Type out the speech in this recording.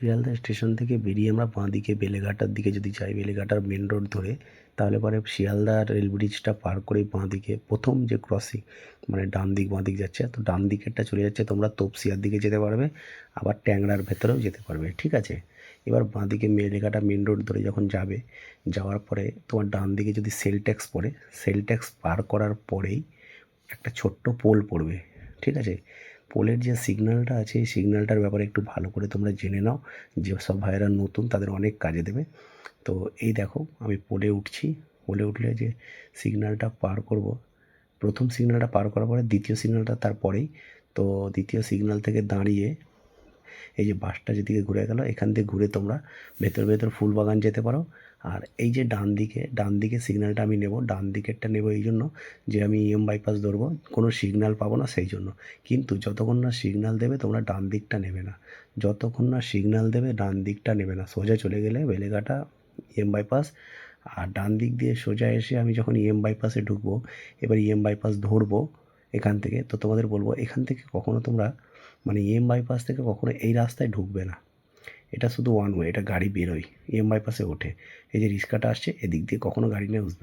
Sealdah station থেকে বেরিয়ে আমরা বাঁ দিকে বেলেঘাটার দিকে যদি যাই, বেলেঘাটার মেন রোড ধরে, তাহলে পরে শিয়ালদা রেল ব্রিজটা পার করেই বাঁ দিকে, প্রথম যে ক্রসিং মানে ডান দিক, বাঁ দিক যাচ্ছে। তো ডান দিকেরটা চলে যাচ্ছে, তোমরা তপসিয়ার দিকে যেতে পারবে, আবার ট্যাংরার ভেতরেও যেতে পারবে, ঠিক আছে? এবার বাঁ দিকে বেলেঘাটা মেন রোড ধরে যখন যাবে, যাওয়ার পরে তোমার ডান দিকে যদি সেল ট্যাক্স পড়ে সেল ট্যাক্স পার করার পরেই একটা ছোট্ট পোল পড়বে, ঠিক আছে? পোলের যে সিগন্যালটা আছে, এই সিগন্যালটার ব্যাপারে একটু ভালো করে তোমরা জেনে নাও। যে সব ভাইয়েরা নতুন, তাদের অনেক কাজে দেবে। তো এই দেখো, আমি পোলে উঠছি। পোলে উঠলে যে সিগন্যালটা পার করব, প্রথম সিগন্যালটা পার করার পরে দ্বিতীয় সিগন্যালটা তারপরেই তো দ্বিতীয় সিগন্যাল থেকে দাঁড়িয়ে এই যে বাসটা যেদিকে ঘুরে গেল, এখান থেকে ঘুরে তোমরা ভেতর ভেতর ফুলবাগান যেতে পারো। আর এই যে ডান দিকে ডান দিকে সিগন্যালটা আমি নেব, ডান দিকেরটা নেব এই জন্য যে আমি ইএম বাইপাস ধরবো, কোনো সিগন্যাল পাবো না সেই জন্য। কিন্তু যতক্ষণ না সিগন্যাল দেবে, তোমরা ডান দিকটা নেবে না। যতক্ষণ না সিগন্যাল দেবে, ডান দিকটা নেবে না। সোজা চলে গেলে বেলেঘাটা ইএম বাইপাস আর ডান দিক দিয়ে সোজা এসে আমি যখন ইএম বাইপাসে ঢুকবো, এবার ইএম বাইপাস ধরবো এখান থেকে। তো তোমাদের বলব, এখান থেকে কখনো তোমরা মানে এম বাইপাস থেকে কখনো এই রাস্তায় ঢুকবে না। এটা শুধু ওয়ান ওয়ে এটা গাড়ি বেরোয় এম বাইপাসে ওঠে। এই যে রিক্সাটা আসছে, এদিক দিয়ে কখনো গাড়ি নিয়ে বুঝবে